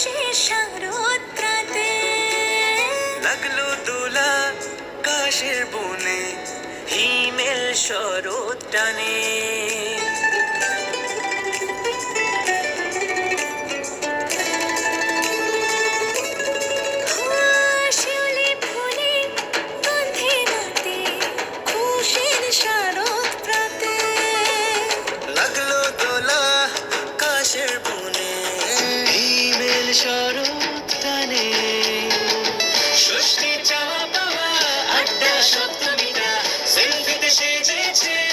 শেষারোত্রাতে লাগল দোলা কাশের বনে হিমেল শরৎ শরৎকালে ষষ্ঠী চাওয়া পাওয়া আড্ডা সপ্তমীটা সেলফিতে সেজেছে।